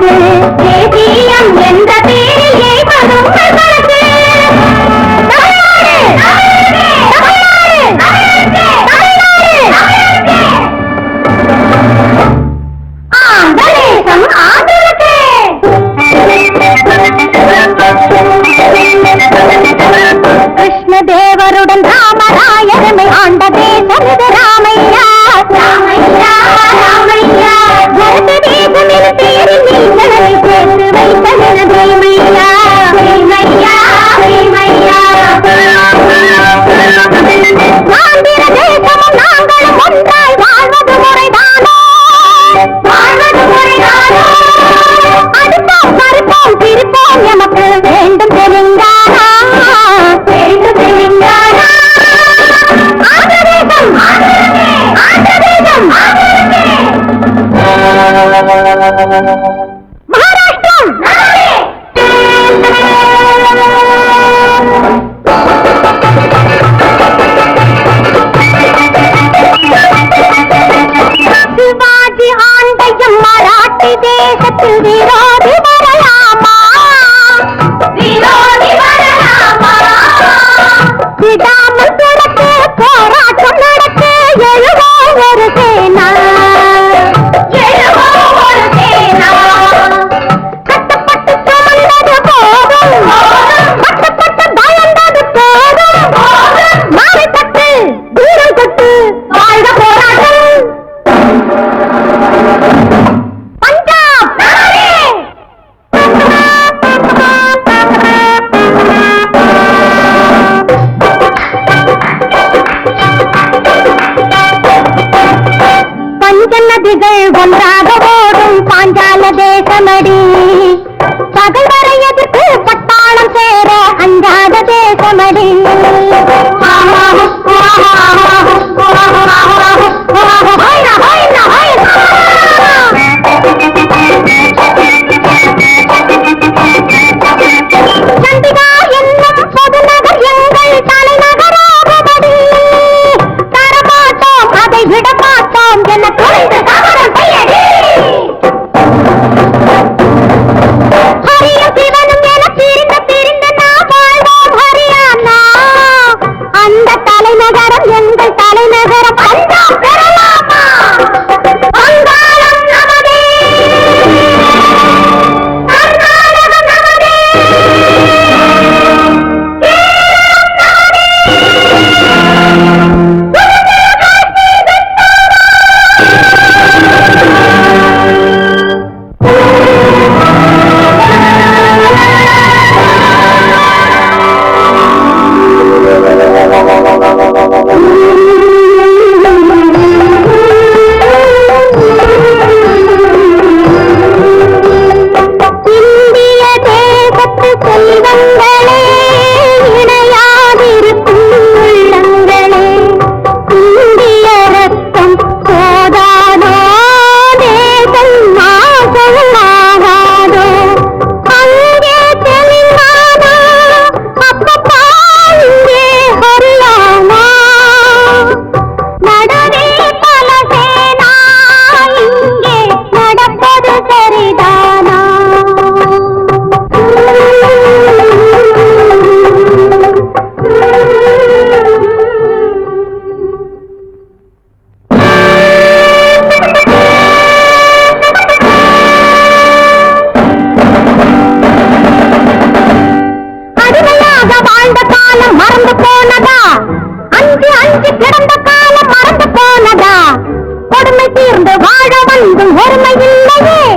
que நதிகள் ஒன்றாக ஓடும் பாஞ்சால தேசமடி பகல் வரை பட்டாளம் சேர அஞ்சாத தேசமடி. đó dân நமக்கு பிறந்த காலம் மறந்து போனதா? கொடுமை தீர்ந்து வாழ வந்து ஒருமை இல்லையே.